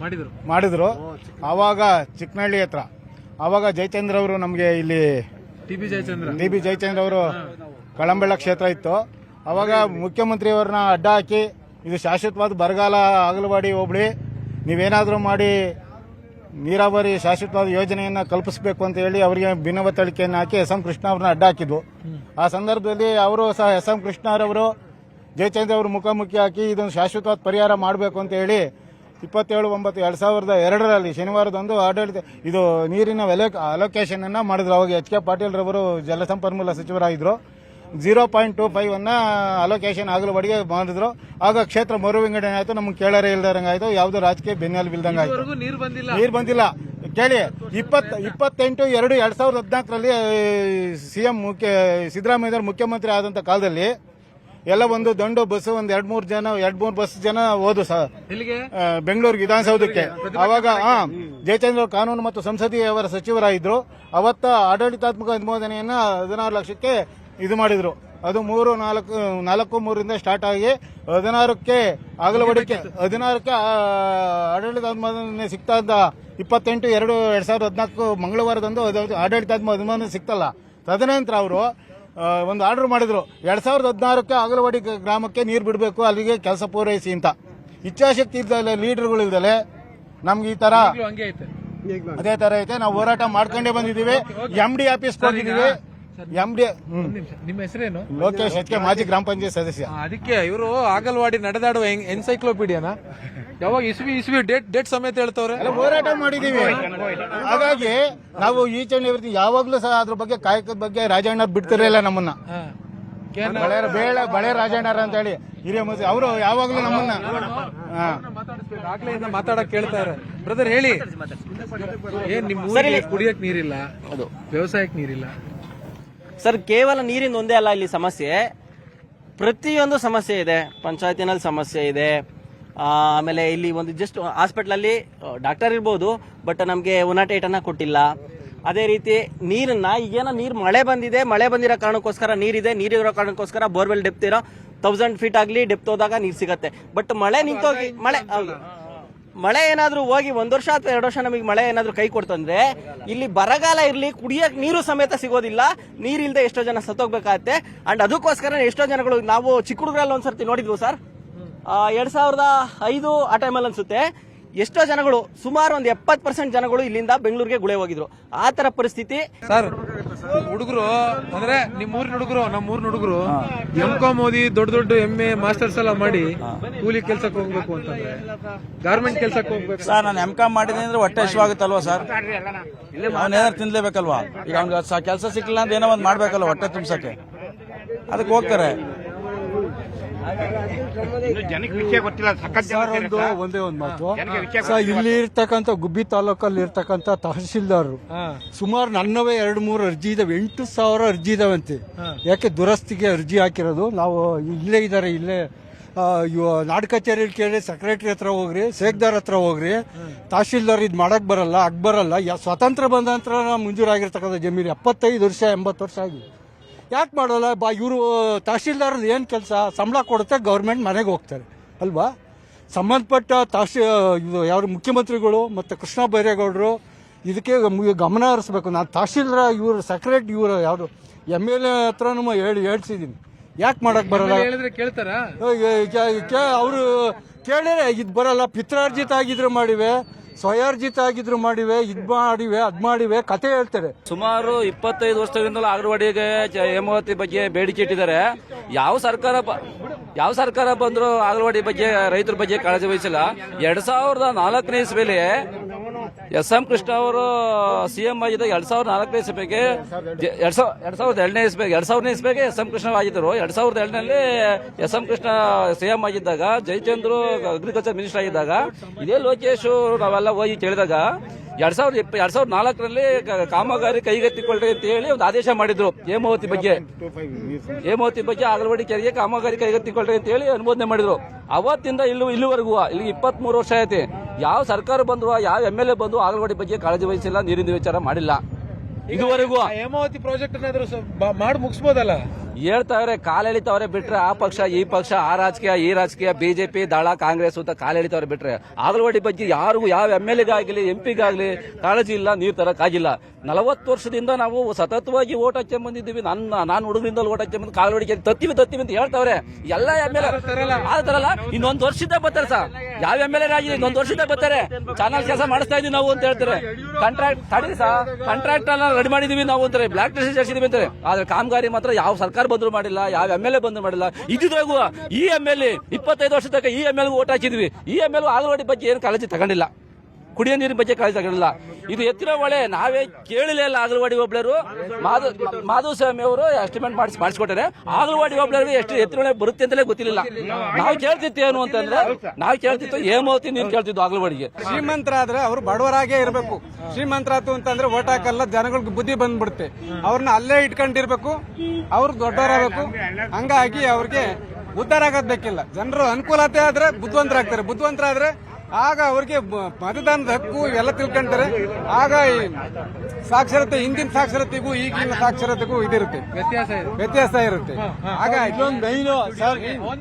ಮಾಡಿದ್ರು. ಮಾಡಿದ್ರು. ಆವಾಗ ಚಿಕ್ಕನಹಳ್ಳಿ ಹತ್ರ. ಆವಾಗ ಜಯಚಂದ್ರ ಅವರು ನಮಗೆ ಇಲ್ಲಿ T B Jayachandra. T B Jayachandra ಅವರು ಕಳಂಬೆಳ್ಳ ಕ್ಷೇತ್ರ ಇತ್ತು. ಅವಾಗ ಮುಖ್ಯಮಂತ್ರಿಯವ್ರನ್ನ ಅಡ್ಡ ಹಾಕಿ ಇದು ಶಾಶ್ವತವಾದ ಬರಗಾಲ ಆಗಲವಾಡಿ ಹೋಬಳಿ ನೀವೇನಾದರೂ ಮಾಡಿ ನೀರಾವರಿ ಶಾಶ್ವತವಾದ ಯೋಜನೆಯನ್ನ ಕಲ್ಪಿಸಬೇಕು ಅಂತ ಹೇಳಿ ಅವರಿಗೆ ಭಿನ್ನವ ತಳಿಕೆಯನ್ನು ಹಾಕಿ ಎಸ್ ಎಂ ಕೃಷ್ಣ ಅವ್ರನ್ನ ಅಡ್ಡ ಹಾಕಿದ್ವು. ಆ ಸಂದರ್ಭದಲ್ಲಿ ಅವರು ಸಹ ಎಸ್ ಎಂ ಕೃಷ್ಣರವರು ಜಯಚಂದ್ರ ಅವರು ಮುಖಾಮುಖಿ ಹಾಕಿ ಇದೊಂದು ಶಾಶ್ವತವಾದ ಪರಿಹಾರ ಮಾಡಬೇಕು ಅಂತ ಹೇಳಿ ಇಪ್ಪತ್ತೇಳು ಒಂಬತ್ತು ಎರಡು ಸಾವಿರದ ಎರಡರಲ್ಲಿ ಶನಿವಾರದಂದು ಆಡಳಿತ ಇದು ನೀರಿನ ಅಲೋಕೇಶನ್ ಅನ್ನ ಮಾಡಿದ್ರು. ಅವಾಗ ಎಚ್ ಕೆ ಪಾಟೀಲ್ ರವರು ಜಲಸಂಪನ್ಮೂಲ ಸಚಿವರಾಗಿದ್ರು. ಜೀರೋ ಪಾಯಿಂಟ್ ಟು ಫೈವ್ ಅನ್ನ ಆಗಲು ಬಡಿಗೆ ಮಾಡಿದ್ರು. ಆಗ ಕ್ಷೇತ್ರ ಮರು ವಿಂಗಡಣೆ ಆಯ್ತು. ನಮ್ಗೆ ಕೇಳರೆ ಇಲ್ದಂಗ ಆಯ್ತು. ಯಾವ್ದು ರಾಜಕೀಯ ಬೆನ್ನೆಲ್ ಬಿಲ್ದಂಗೆ ಆಯ್ತು. ನೀರು ಬಂದಿಲ್ಲ. ನೀರು ಬಂದಿಲ್ಲ. ಕೇಳಿ ಇಪ್ಪತ್ ಇಪ್ಪತ್ತೆಂಟು ಎರಡು ಎರಡು ಸಾವಿರದ ಹದಿನಾಲ್ಕರಲ್ಲಿ ಸಿಎಂ ಮುಖ್ಯ ಸಿದ್ದರಾಮಯ್ಯವರು ಮುಖ್ಯಮಂತ್ರಿ ಆದಂತ ಕಾಲದಲ್ಲಿ ಎಲ್ಲ ಒಂದು ದಂಡು ಬಸ್ ಒಂದ್ ಎರಡ್ ಮೂರ್ ಜನ ಎರಡ್ ಮೂರ್ ಬಸ್ ಜನ ಹೋದು ಸರ್ ಬೆಂಗಳೂರು ವಿಧಾನಸೌಧಕ್ಕೆ. ಅವಾಗ ಹಾ ಜಯಚಂದ್ರ ಕಾನೂನು ಮತ್ತು ಸಂಸದೀಯ ಅವರ ಸಚಿವರಾಗಿದ್ರು. ಅವತ್ತ ಆಡಳಿತಾತ್ಮಕ ಅನುಮೋದನೆಯನ್ನ ಹದಿನಾರು ಲಕ್ಷಕ್ಕೆ ಇದು ಮಾಡಿದ್ರು. ಅದು ಮೂರು ನಾಲ್ಕು ನಾಲ್ಕು ಮೂರರಿಂದ ಸ್ಟಾರ್ಟ್ ಆಗಿ ಹದಿನಾರಕ್ಕೆ ಅಗಲವಾಡಿಕೆ ಹದಿನಾರಕ್ಕೆ ಆಡಳಿತಾತ್ಮಕ ಸಿಗ್ತಾ ಇದ್ದ ಇಪ್ಪತ್ತೆಂಟು ಎರಡು ಎರಡ್ ಸಾವಿರದ ಹದಿನಾಲ್ಕು ಮಂಗಳವಾರದಂದು ಆಡಳಿತಾತ್ಮಕ ಅನುಮೋದನೆ ಸಿಕ್ತಲ್ಲ ತದನಂತರ ಅವರು ಒಂದು ಆರ್ಡರ್ ಮಾಡಿದ್ರು. ಎರಡು ಸಾವಿರದ ಹದಿನಾರಕ್ಕೆ ಅಗಲವಾಡಿ ಗ್ರಾಮಕ್ಕೆ ನೀರು ಬಿಡಬೇಕು ಅಲ್ಲಿಗೆ ಕೆಲಸ ಪೂರೈಸಿ ಅಂತ. ಇಚ್ಛಾಶಕ್ತಿ ಇದ್ದಲ್ಲೇ ಲೀಡರ್ಗಳು ಇಲ್ದಲೆ ನಮ್ಗೆ ಈ ತರ ಹಂಗೆ ಐತೆ. ಅದೇ ತರ ಐತೆ. ನಾವು ಹೋರಾಟ ಮಾಡ್ಕೊಂಡೇ ಬಂದಿದ್ದೀವಿ. ಎಂ ಡಿ ಆಫೀಸ್ ಹೋಗಿದ್ದೀವಿ ಎಂ ಡಿ ನಿಮಿಷ. ನಿಮ್ಮ ಹೆಸರೇನು? ಲೋಕೇಶ್ ಮಾಜಿ ಗ್ರಾಮ ಪಂಚಾಯತ್ ಸದಸ್ಯ. ಆ, ಅದಕ್ಕೆ ಇವರು ಆಗಲ್ವಾಡಿ ನಡೆದಾಡುವ ಎನ್ಸೈಕ್ಲೋಪೀಡಿಯಾನ ಯಾವಾಗ ಇಸ್ವಿ ಇಸ್ವಿ ಡೇಟ್ ಡೇಟ್ ಸಮೇತ ಹೇಳ್ತವ್ರೆ? ಹೋರಾಟ ಮಾಡಿದೀವಿ. ಹಾಗಾಗಿ ನಾವು ಈಚೆ ಎವ್ರಿಥಿಂಗ್ ಯಾವಾಗ್ಲೂ ಸಹ ಅದ್ರ ಬಗ್ಗೆ ಕಾಯಕದ ಬಗ್ಗೆ ರಾಜಣ್ಣ ಬಿಡ್ತಿರಲಿಲ್ಲ ನಮ್ಮನ್ನ. ಬಳೆ ಬೇಳೆ ಬಳೆ ರಾಜಣ್ಣರ ಅಂತ ಹೇಳಿ ಹಿರಿಯ ಮಸಿ ಅವರು ಯಾವಾಗ್ಲೂ ನಮ್ಮನ್ನ. ಹಾ. ಮಾತಾಡಿಸ್ಬೇಕು. ಆಗ್ಲೆಯಿಂದ ಮಾತಾಡಕ್ ಕೇಳ್ತಾರೆ. ಬ್ರದರ್ ಹೇಳಿ. ಏನ್ ನಿಮ್ ಊರಲ್ಲಿ ಕುಡಿಯಕ್ ನೀರಿಲ್ಲ ವ್ಯವಸಾಯಕ್ ನೀರಿಲ್ಲ? ಸರ್, ಕೇವಲ ನೀರಿನ ಒಂದೇ ಅಲ್ಲ ಇಲ್ಲಿ ಸಮಸ್ಯೆ. ಪ್ರತಿಯೊಂದು ಸಮಸ್ಯೆ ಇದೆ. ಪಂಚಾಯತಿನಲ್ಲಿ ಸಮಸ್ಯೆ ಇದೆ. ಆಮೇಲೆ ಇಲ್ಲಿ ಒಂದು ಜಸ್ಟ್ ಹಾಸ್ಪಿಟ್ಲಲ್ಲಿ ಡಾಕ್ಟರ್ ಇರ್ಬೋದು ಬಟ್ ನಮಗೆ ಉನಾಟೇಟನ್ನು ಕೊಟ್ಟಿಲ್ಲ. ಅದೇ ರೀತಿ ನೀರನ್ನ, ಈಗೇನೋ ನೀರು ಮಳೆ ಬಂದಿದೆ. ಮಳೆ ಬಂದಿರೋ ಕಾರಣಕ್ಕೋಸ್ಕರ ನೀರಿದೆ. ನೀರಿರೋ ಕಾರಣಕ್ಕೋಸ್ಕರ ಬೋರ್ವೆಲ್ ಡೆಪ್ತ್ ಇರೋ ತೌಸಂಡ್ ಫೀಟ್ ಆಗಲಿ ಡೆಪ್ತ್ ಹೋದಾಗ ನೀರು ಸಿಗತ್ತೆ. ಬಟ್ ಮಳೆ ನಿಂತೋಗಿ, ಮಳೆ ಮಳೆ ಏನಾದ್ರೂ ಹೋಗಿ ಒಂದ್ ವರ್ಷ ಅಥವಾ ಎರಡು ವರ್ಷ ನಮಗೆ ಮಳೆ ಏನಾದ್ರೂ ಕೈ ಕೊಡ್ತಂದ್ರೆ ಇಲ್ಲಿ ಬರಗಾಲ ಇರಲಿ, ಕುಡಿಯಕ್ ನೀರು ಸಮೇತ ಸಿಗೋದಿಲ್ಲ. ನೀರಿಲ್ಲದೆ ಎಷ್ಟೋ ಜನ ಸತ್ತೋಗ್ಬೇಕಾಗತ್ತೆ. ಅಂಡ್ ಅದಕ್ಕೋಸ್ಕರ ಎಷ್ಟೋ ಜನಗಳು ನಾವು ಚಿಕ್ಕ ಹುಡುಗರಲ್ಲಿ ಒಂದ್ಸರ್ತಿ ನೋಡಿದ್ವು ಸರ್. ಎರಡ್ ಸಾವಿರದ ಐದು ಆ ಟೈಮಲ್ಲಿ ಅನ್ಸುತ್ತೆ. ಎಷ್ಟೋ ಜನಗಳು ಸುಮಾರು ಒಂದು ಎಪ್ಪತ್ತು ಪರ್ಸೆಂಟ್ ಜನಗಳು ಇಲ್ಲಿಂದ ಬೆಂಗಳೂರಿಗೆ ಗುಳೆ ಹೋಗಿದ್ರು. ಆ ತರ ಪರಿಸ್ಥಿತಿ. ಸರ್ ಹುಡುಗರು ಅಂದ್ರೆ ನಿಮ್ ಊರಿನ ಹುಡುಗರು ನಮ್ಮ ಊರಿನ ಹುಡುಗರು ಎಂ ಕಾಮ್ ಓದಿ ದೊಡ್ಡ ದೊಡ್ಡ ಎಂ ಎ ಮಾಸ್ಟರ್ಸ್ ಎಲ್ಲ ಮಾಡಿ ಕೂಲಿ ಕೆಲ್ಸಕ್ಕೆ ಹೋಗ್ಬೇಕು ಅಂತಂದ್ರೆ ಗಾರ್ಮೆಂಟ್ ಕೆಲ್ಸಕ್ಕೆ ಹೋಗ್ಬೇಕು. ಸರ್ ನಾನು ಎಂ ಕಾಮ್ ಮಾಡಿದೆ ಅಂದ್ರೆ ಹೊಟ್ಟೆ ಹಸಿವಾಗುತ್ತಲ್ವಾ ಸರ್? ಅವನೇನಾದ್ರು ತಿನ್ಲೇಬೇಕಲ್ವಾ? ಈಗ ಅವ್ನಿಗೆ ಕೆಲಸ ಸಿಕ್ಕಿಲ್ಲ ಅಂತ ಏನೋ ಒಂದು ಮಾಡ್ಬೇಕಲ್ವ ಹೊಟ್ಟೆ ತುಂಬಸಕ್ಕೆ? ಅದಕ್ಕೆ ಹೋಗ್ತಾರೆ. ಸರ್ ಒಂದು ಒಂದೇ ಒಂದು ಮಾತು. ಸರ್ ಇಲ್ಲಿ ಇರ್ತಕ್ಕಂಥ ಗುಬ್ಬಿ ತಾಲೂಕಲ್ಲಿ ಇರ್ತಕ್ಕಂಥ ತಹಶೀಲ್ದಾರರು ಸುಮಾರು ನನ್ನವೇ ಎರಡು ಮೂರು ಅರ್ಜಿ ಇದಾವೆ ಎಂಟು ಸಾವಿರ ಅರ್ಜಿ ಇದಾವಂತೆ. ಯಾಕೆ ದುರಸ್ತಿಗೆ ಅರ್ಜಿ ಹಾಕಿರೋದು? ನಾವು ಇಲ್ಲೇ ಇದ್ದಾರೆ ಇಲ್ಲೇ ಇವ ನಾಡ ಕಚೇರಿ ಕೇಳಿ ಸೆಕ್ರೆಟರಿ ಹತ್ರ ಹೋಗ್ರಿ ಸೇಕ್ದಾರ್ ಹತ್ರ ಹೋಗ್ರಿ ತಹಶೀಲ್ದಾರ್ ಇದು ಮಾಡಕ್ ಬರಲ್ಲ ಅಕ್ ಬರಲ್ಲ. ಯಾ- ಸ್ವತಂತ್ರ ಬಂದ ನಂತರ ಮಂಜೂರಾಗಿರ್ತಕ್ಕಂಥ ಜಮೀನು ಎಪ್ಪತ್ತೈದು ವರ್ಷ ಎಂಬತ್ತು ವರ್ಷ ಆಗಿದೆ. ಯಾಕೆ ಮಾಡೋಲ್ಲ? ಬಾ ಇವರು ತಹಶೀಲ್ದಾರ್ ಏನು ಕೆಲಸ? ಸಂಬಳ ಕೊಡುತ್ತೆ ಗೌರ್ಮೆಂಟ್ ಮನೆಗೆ ಹೋಗ್ತಾರೆ. ಅಲ್ವಾ? ಸಂಬಂಧಪಟ್ಟ ತಹಶೀ ಇದು ಯಾರು ಮುಖ್ಯಮಂತ್ರಿಗಳು ಮತ್ತು ಕೃಷ್ಣ ಬೈರೇಗೌಡರು ಇದಕ್ಕೆ ಗಮ- ಗಮನ ಹರಿಸ್ಬೇಕು. ನಾನು ತಹಶೀಲ್ದಾರ ಇವರು ಸೆಕ್ರೆಟ್ ಇವರು ಯಾರು ಎಂ ಎಲ್ ಎ ಹತ್ರನೂ ಹೇಳಿ ಹೇಳ್ಸಿದ್ದೀನಿ ಯಾಕೆ ಮಾಡಕ್ ಬರಲ್ಲ? ಅವರು ಕೇಳಿದ್ರೆ ಇದು ಬರಲ್ಲ ಪಿತ್ರಾರ್ಜಿತ ಆಗಿದ್ರೆ ಮಾಡಿವೆ. ಸ್ವಯಾರ್ಜಿತ ಆಗಿದ್ರು ಮಾಡಿವೆ, ಇದ್ ಮಾಡಿವೆ, ಅದ್ ಮಾಡಿವೆ, ಕತೆ ಹೇಳ್ತಾರೆ ಸುಮಾರು ಇಪ್ಪತ್ತೈದು ವರ್ಷಗಳಿಂದಲೂ ಆಗರವಾಡಿಗೆ ಜ- ಹೇಮಾವತಿ ಬಗ್ಗೆ ಬೇಡಿಕೆ ಇಟ್ಟಿದ್ದಾರೆ. ಯಾವ ಸರ್ಕಾರ ಯಾವ ಸರ್ಕಾರ ಬಂದ್ರು ಆಗರವಾಡಿ ಬಗ್ಗೆ, ರೈತರ ಬಗ್ಗೆ ಕಾಳಜಿ ವಹಿಸಿಲ್ಲ. ಎರಡ್ ಸಾವಿರದ ನಾಲ್ಕನೇ ಇಸ್ವಿಲಿ ಎಸ್ ಎಂ ಕೃಷ್ಣ ಅವರು ಸಿಎಂ ಆಗಿದ್ದಾಗ ಎರಡ್ ಸಾವಿರದ ನಾಲ್ಕನೇ ಇಸ್ಬೇಕೆ ಎರಡ್ ಸಾವಿರ ಎರಡ್ ಸಾವಿರದ ಎರಡನೇ ಇಸ್ಬೇಕು ಎರಡ್ ಸಾವಿರನೇ ಇಸ್ಬೇಕು ಎಸ್ ಎಂ ಕೃಷ್ಣ ಆಗಿದ್ದರು. ಎರಡ್ ಸಾವಿರದ ಎರಡನಲ್ಲಿ ಎಸ್ ಎಂ ಕೃಷ್ಣ ಸಿಎಂ ಆಗಿದ್ದಾಗ ಜಯಚಂದ್ರು ಅಗ್ರಿಕಲ್ಚರ್ ಮಿನಿಸ್ಟರ್ ಆಗಿದ್ದಾಗ, ಇದೇ ಲೋಕೇಶ್ ನಾವೆಲ್ಲ ಹೋಗಿ ಕೇಳಿದಾಗ ಎರಡ್ ಸಾವಿರದ ಇಪ್ಪ ಎರಡ್ ಸಾವಿರದ ನಾಲ್ಕರಲ್ಲಿ ಕಾಮಗಾರಿ ಕೈಗೆತ್ತಿಕೊಳ್ಳಿ ಅಂತ ಹೇಳಿ ಒಂದು ಆದೇಶ ಮಾಡಿದ್ರು ಹೇಮಾವತಿ ಬಗ್ಗೆ. ಹೇಮಾವತಿ ಬಗ್ಗೆ ಆಗಲವಾಡಿ ಕೆರೆಗೆ ಕಾಮಗಾರಿ ಕೈಗೆತ್ತಿಕೊಳ್ಳಿ ಅಂತ ಹೇಳಿ ಅನುಮೋದನೆ ಮಾಡಿದ್ರು. ಅವತ್ತಿಂದ ಇಲ್ಲೂ ಇಲ್ಲಿವರೆಗೂ, ಇಲ್ಲಿ ಇಪ್ಪತ್ತ್ ಮೂರು ವರ್ಷ ಐತಿ ಯಾವ ಸರ್ಕಾರ ಬಂದ್ರು ಯಾವ ಎಂ ಎಲ್ ಎ ಬಂದು ಆಗಲವಾಡಿ ಬಗ್ಗೆ ಕಾಳಜಿ ವಹಿಸಿಲ್ಲ ನೀರಿನ ವಿಚಾರ ಮಾಡಿಲ್ಲ. ಇದುವರೆಗೂ ಹೇಮಾವತಿ ಪ್ರಾಜೆಕ್ಟ್ ಏನಾದ್ರು ಮಾಡಿ ಮುಗಿಸ್ಬೋದಲ್ಲ? ಹೇಳ್ತಾವ್ರೆ ಕಾಲೆಳಿತವ್ರೆ ಬಿಟ್ರೆ ಆ ಪಕ್ಷ ಈ ಪಕ್ಷ ಆ ರಾಜಕೀಯ ಈ ರಾಜಕೀಯ ಬಿಜೆಪಿ ದಳ ಕಾಂಗ್ರೆಸ್ ಅಂತ ಕಾಲೆಳಿತವ್ರೆ ಬಿಟ್ರೆ. ಆಗಲವಾಡಿ ಬಗ್ಗೆ ಯಾರಿಗೂ ಯಾವ ಎಂ ಎಲ್ ಎಗಾಗಲಿ ಎಂ ಪಿಗಾಗಲಿ ಕಾಳಜಿ ಇಲ್ಲ ನೀರು ತರಕ್ಕಾಗಿಲ್ಲ ನಲವತ್ತು ವರ್ಷದಿಂದ ನಾವು ಸತತವಾಗಿ ಓಟ್ ಹಚ್ಚೆ ಬಂದಿದ್ದೀವಿ. ನನ್ನ ನಾನು ಹುಡುಗರಿಂದ ಓಟ್ ಹಚ್ಚೆ ಬಂದು ಕಾಲವಾಡಿಗೆ ತತ್ತಿವಿ ತತ್ತಿವಿ ಅಂತ ಹೇಳ್ತಾವ್ರೆ ಎಲ್ಲ ಎಂ ಎಲ್ ತರಲ್ಲ ಇನ್ನೊಂದು ವರ್ಷದ ಬರ್ತಾರೆ ಸರ್. ಯಾವ ಎಂ ಎಲ್ ಎ ಆಗಿದೆ ಇನ್ನೊಂದು ವರ್ಷದ ಬರ್ತಾರೆ. ಚಾನಲ್ ಕೆಲಸ ಮಾಡಿಸ್ತಾ ಇದೀವಿ ನಾವು ಅಂತ ಹೇಳ್ತಾರೆ. ಕಾಂಟ್ರಾಕ್ಟ್ ತಡಿ ಸರ್. ಕಾಂಟ್ರಾಕ್ಟ್ ರೆಡಿ ಮಾಡಿದೀವಿ ನಾವು ಅಂತಾರೆ ಬ್ಲಾಕ್ ಲಿಸ್ಟ್ ಅಂತಾರೆ ಆದ್ರೆ ಕಾಮಗಾರಿ ಮಾತ್ರ ಯಾವ ಸರ್ಕಾರ ಬಂದ್ರು ಮಾಡಿಲ್ಲ, ಯಾವ ಎಂ ಎಲ್ ಎ ಬಂದ್ರು ಮಾಡಿಲ್ಲ, ಇದ್ದಿದ್ರಾಗೂ ಈ ಎಂ ಎಲ್ ಎ ಇಪ್ಪತ್ತೈದು ವರ್ಷ ತನಕ ಈ ಎಂ ಎಲ್ ಓಟ್ ಹಾಕಿದ್ವಿ. ಈ ಎಂ ಎಲ್ ಆಗಲವಾಡಿ ಬಗ್ಗೆ ಏನು ಕಾಳಜಿ ತಗೊಂಡಿಲ್ಲ. ಕುಡಿಯೋ ನೀರಿನ ಬಗ್ಗೆ ಕಾಳಜಿ ಇದು ಎತ್ತಿನ ಹೊಳೆ, ನಾವೇ ಕೇಳಲೇ ಇಲ್ಲ ಆಗಲವಾಡಿ ಒಬ್ಳರು ಮಾಧು ಸ್ವಾಮಿ ಅವರು ಎಸ್ಟಿಮೇಟ್ ಮಾಡಿಸಿ, ಮಾಡಿಸ್ಕೊಟ್ಟಾರೆ ಆಗಲವಾಡಿ ಒಬ್ಳರು ಎಷ್ಟು ಎತ್ತಿನ ಹೊಳೆ ಬರುತ್ತೆ ಅಂತಲೇ ಗೊತ್ತಿರಲಿಲ್ಲ. ನಾವು ಕೇಳ್ತಿತ್ತು ಏನು ಅಂತಂದ್ರೆ, ನಾವು ಕೇಳ್ತಿತ್ತು ಹೇಮಾವತಿ ನೀರು ಕೇಳ್ತಿದ್ದು ಆಗಲವಾಡಿಗೆ. ಶ್ರೀಮಂತರಾದ್ರೆ ಅವರು ಬಡವರಾಗೇ ಇರಬೇಕು. ಶ್ರೀಮಂತರಾತು ಅಂತಂದ್ರೆ ಓಟ್ ಹಾಕಲ್ಲ, ಜನಗಳಿಗೆ ಬುದ್ಧಿ ಬಂದ್ಬಿಡುತ್ತೆ. ಅವ್ರನ್ನ ಅಲ್ಲೇ ಇಟ್ಕೊಂಡಿರ್ಬೇಕು, ಅವ್ರು ದೊಡ್ಡವರಾಗಬೇಕು. ಹಂಗಾಗಿ ಅವ್ರಿಗೆ ಉದ್ಧಾರ ಆಗೋದ್ ಬೇಕಿಲ್ಲ. ಜನರು ಅನುಕೂಲತೆ ಆದ್ರೆ ಬುದ್ಧಿವಂತರಾಗ್ತಾರೆ. ಬುದ್ಧಿವಂತರಾದ್ರೆ ಆಗ ಅವರಿಗೆ ಮತದಾನದ ಹಕ್ಕು ಎಲ್ಲ ತಿಳ್ಕೊಂತಾರೆ. ಆಗ ಈ ಸಾಕ್ಷರತೆ ಹಿಂದಿನ ಸಾಕ್ಷರತೆಗೂ ಈಗಿನ ಸಾಕ್ಷರತೆಗೂ ಇದಿರುತ್ತೆ. ವ್ಯತ್ಯಾಸ ವ್ಯತ್ಯಾಸ ಇರುತ್ತೆ. ಹಾಗಾಗಿ ಒಂದ್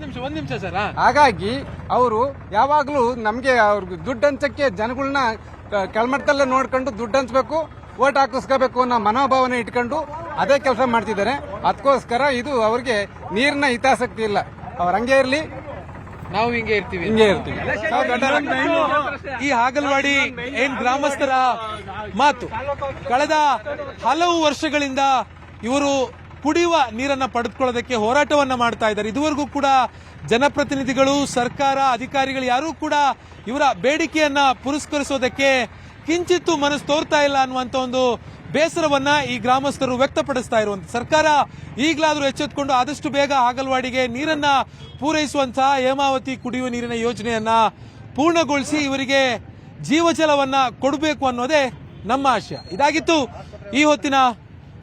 ನಿಮಿಷ ಒಂದ್ ನಿಮಿಷ ಸರ್. ಹಾಗಾಗಿ ಅವರು ಯಾವಾಗಲೂ ನಮಗೆ ಅವ್ರಿಗೆ ದುಡ್ಡು ಹಂಚಕ್ಕೆ ಜನಗಳನ್ನ ಕೆಳಮಟ್ಟದಲ್ಲೇ ನೋಡ್ಕೊಂಡು ದುಡ್ಡು ಹಂಚ್ಬೇಕು ಓಟ್ ಹಾಕಿಸ್ಕೋಬೇಕು ಅನ್ನೋ ಮನೋಭಾವನೆ ಇಟ್ಕೊಂಡು ಅದೇ ಕೆಲಸ ಮಾಡ್ತಿದ್ದಾರೆ. ಅದಕ್ಕೋಸ್ಕರ ಇದು ಅವ್ರಿಗೆ ನೀರಿನ ಹಿತಾಸಕ್ತಿ ಇಲ್ಲ. ಅವ್ರ ಹಂಗೆ ಇರ್ಲಿ ನಾವು ಹಿಂಗೆ ಇರ್ತೀವಿ. ಹಿಂಗೆ ಇರ್ತೀವಿ. ಈ ಹಾಗಲ್ವಾಡಿ ಏನ್ ಗ್ರಾಮಸ್ಥರ ಮಾತು. ಕಳೆದ ಹಲವು ವರ್ಷಗಳಿಂದ ಇವರು ಕುಡಿಯುವ ನೀರನ್ನ ಪಡೆದುಕೊಳ್ಳೋದಕ್ಕೆ ಹೋರಾಟವನ್ನ ಮಾಡ್ತಾ ಇದ್ದಾರೆ. ಇದುವರೆಗೂ ಕೂಡ ಜನಪ್ರತಿನಿಧಿಗಳು ಸರ್ಕಾರ ಅಧಿಕಾರಿಗಳು ಯಾರೂ ಕೂಡ ಇವರ ಬೇಡಿಕೆಯನ್ನ ಪುರಸ್ಕರಿಸೋದಕ್ಕೆ ಕಿಂಚಿತ್ತು ಮನಸ್ಸು ತೋರ್ತಾ ಇಲ್ಲ ಅನ್ನುವಂತ ಒಂದು ಬೇಸರವನ್ನ ಈ ಗ್ರಾಮಸ್ಥರು ವ್ಯಕ್ತಪಡಿಸ್ತಾ ಇರುವಂತ. ಸರ್ಕಾರ ಈಗಲಾದರೂ ಎಚ್ಚೆತ್ಕೊಂಡು ಆದಷ್ಟು ಬೇಗ ಹಾಗಲ್ವಾಡಿಗೆ ನೀರನ್ನ ಪೂರೈಸುವಂತಹ ಹೇಮಾವತಿ ಕುಡಿಯುವ ನೀರಿನ ಯೋಜನೆಯನ್ನ ಪೂರ್ಣಗೊಳಿಸಿ ಇವರಿಗೆ ಜೀವಜಲವನ್ನ ಕೊಡಬೇಕು ಅನ್ನೋದೇ ನಮ್ಮ ಆಶಯ. ಇದಾಗಿತ್ತು ಈ ಹೊತ್ತಿನ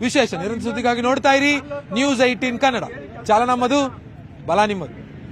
ವಿಶೇಷ. ನಿರಂತರ ಸುದ್ದಿಗಾಗಿ ನೋಡ್ತಾ ಇರಿ. News eighteen Kannada. ಚಾಲ ನಮ್ಮದು ಬಲ ನಿಮ್ಮದು